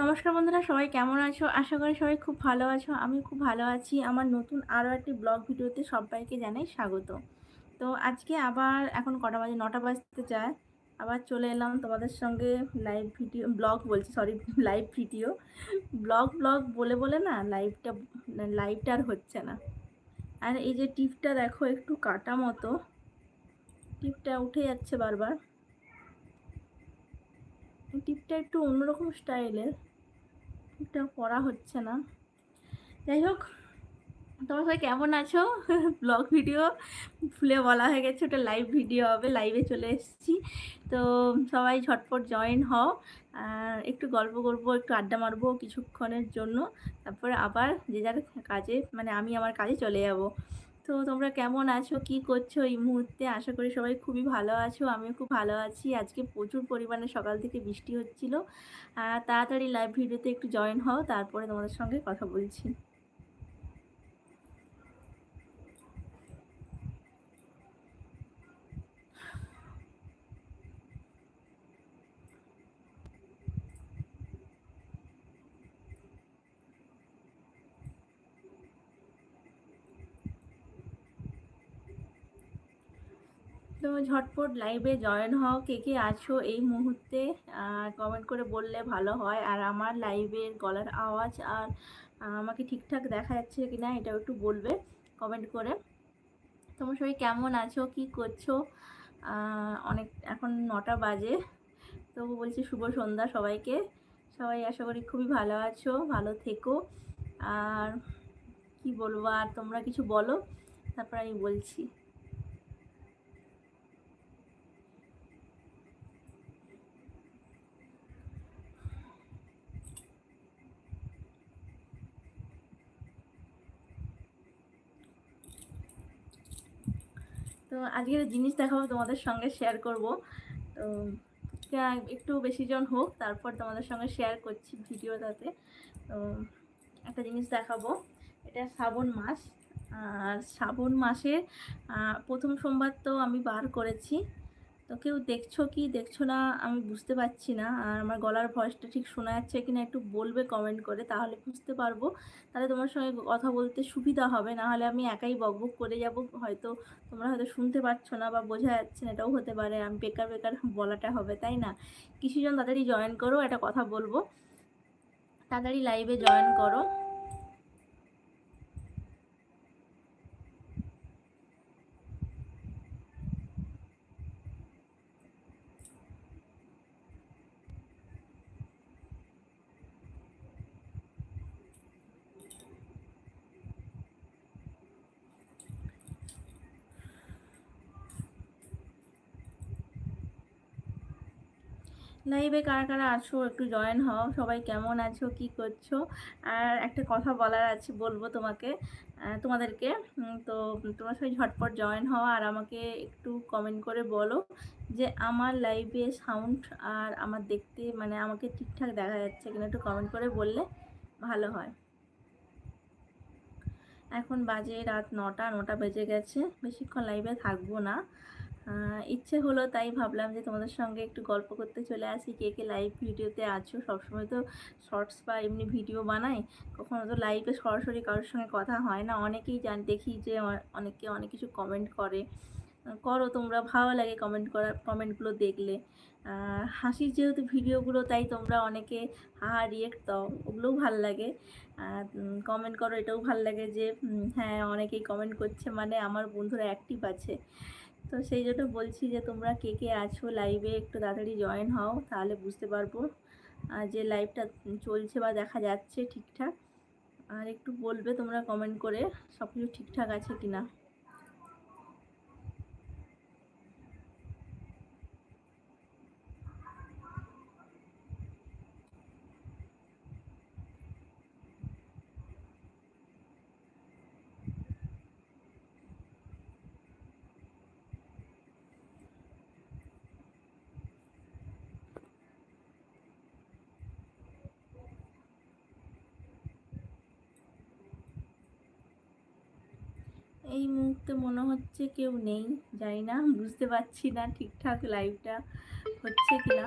নমস্কার বন্ধুরা, সবাই কেমন আছো? আশা করি সবাই খুব ভালো আছো আমি খুব ভালো আছি। আমার নতুন আরও একটি ব্লগ ভিডিওতে সবাইকে জানাই স্বাগত। তো আজকে আবার এখন কটা বাজে? নটা বাজতে যায়। আবার চলে এলাম তোমাদের সঙ্গে লাইভ ভিডিও ব্লগ বলছি sorry live video blog blog বলে বলে না লাইভটা লাইভটা আর হচ্ছে না। আর এই যে টিপটা দেখো, একটু কাটা মতো। টিপটা উঠে যাচ্ছে বারবার। টিপটা একটু অন্যরকম স্টাইলের টিপটা পড়া হচ্ছে না। যাই হোক, তোমার সবাই কেমন আছো? ব্লগ ভিডিও ফুলে বলা হয়ে গেছে, ওটা লাইভ ভিডিও হবে লাইভে চলে এসেছি। তো সবাই ঝটপট জয়েন হও একটু গল্প করব, একটু আড্ডা মারবো কিছুক্ষণের জন্য। তারপরে আবার যে যার কাজে মানে আমি আমার কাজে চলে যাব। তো তোমরা কেমন আছো? কি করছ এই মুহূর্তে? আশা করি সবাই খুবই ভালো আছো, আমিও খুব ভালো আছি। আজকে প্রচুর পরিমাণে সকাল থেকে বৃষ্টি হচ্ছিল। তাড়াতাড়ি লাইভ ভিডিওতে একটু জয়েন হও, তারপরে তোমাদের সঙ্গে কথা বলছি। তো ঝটপট লাইভে জয়েন হও। কে কে আছো এই মুহূর্তে? কমেন্ট করে বললে ভালো হয়। আর আমার লাইভের গলার আওয়াজ আর আমাকে ঠিকঠাক দেখা যাচ্ছে কি না এটাও একটু বলবে কমেন্ট করে। তোমার সবাই কেমন আছো? কি করছ? অনেক, এখন নটা বাজে। তবু বলছি শুভ সন্ধ্যা সবাইকে। সবাই আশা করি খুবই ভালো আছো, ভালো থেকো। আর কি বলব? আর তোমরা কিছু বলো? তারপর আমি বলছি। তো আজকের জিনিস দেখাবো তোমাদের সঙ্গে শেয়ার করব। তো একটু বেশি জন হোক, তারপর তোমাদের সঙ্গে শেয়ার করছি ভিডিওটাতে তো, একটা জিনিস দেখাবো। এটা শ্রাবণ মাস। আর শ্রাবণ মাসে প্রথম সোমবার তো আমি বার করেছি। তো কেউ দেখছ কি, দেখছ না, আমি বুঝতে পারছি না। আর আমার গলার ভয়েসটা ঠিক শোনা যাচ্ছে কিনা একটু বলবে কমেন্ট করে, তাহলে বুঝতে পারব। তাহলে তোমার সঙ্গে কথা বলতে সুবিধা হবে, না হলে আমি একাই বকবক করে যাব। হয়তো তোমরা হয়তো শুনতে পারছ না বা বোঝা যাচ্ছে না, এটাও হতে পারে। আমি বেকার বেকার বলাটা হবে, তাই না? কিছুজন তাড়াতাড়ি জয়েন করো, একটা কথা বলব। তাড়াতাড়ি লাইভে জয়েন করো। লাইভে কারা কারা আছো? একটু জয়েন হও। সবাই কেমন আছো? কি করছ? আর একটা কথা বলার আছে, বলব তোমাকে। তোমাদেরকে। তো তোমার সবাই ঝটপট জয়েন হও আর আমাকে একটু কমেন্ট করে বলো যে আমার লাইভে সাউন্ড আর আমার দেখতে মানে আমাকে ঠিকঠাক দেখা যাচ্ছে কিনা একটু কমেন্ট করে বললে ভালো হয়। এখন বাজে রাত নটা নটা বেজে গেছে। বেশিক্ষণ লাইভে থাকব না। ইচ্ছে হলো তাই ভাবলাম যে তোমাদের সঙ্গে একটু গল্প করতে চলে আসি। কে কে লাইভ ভিডিওতে আছো? সবসময় তো শর্টস বা এমনি ভিডিও বানাই। কখনো তো লাইভে সরাসরি কারোর সঙ্গে কথা হয় না। অনেকেই জান, দেখি যে অনেকে অনেক কিছু কমেন্ট করে। করো, তোমরা ভালো লাগে কমেন্ট করার কমেন্টগুলো দেখলে। হাসির যেহেতু ভিডিওগুলো তাই তোমরা অনেকে হাহা রিয়েক্ট দাও, ওগুলোও ভালো লাগে। কমেন্ট করো, এটাও ভালো লাগে যে হ্যাঁ অনেকেই কমেন্ট করছে মানে আমার বন্ধুরা অ্যাক্টিভ আছে। তো সেই জন্য বলছি যে, তোমরা কে কে আছো লাইভে একটু তাড়াতাড়ি জয়েন হও, তাহলে বুঝতে পারব যে লাইভটা চলছে বা দেখা যাচ্ছে ঠিকঠাক। আর একটু বলবে তোমরা কমেন্ট করে সব কিছু ঠিকঠাক আছে কি না এই মুহূর্তে মনে হচ্ছে কেউ নেই, জানি না, বুঝতে পারছি না ঠিকঠাক লাইভটা হচ্ছে কিনা।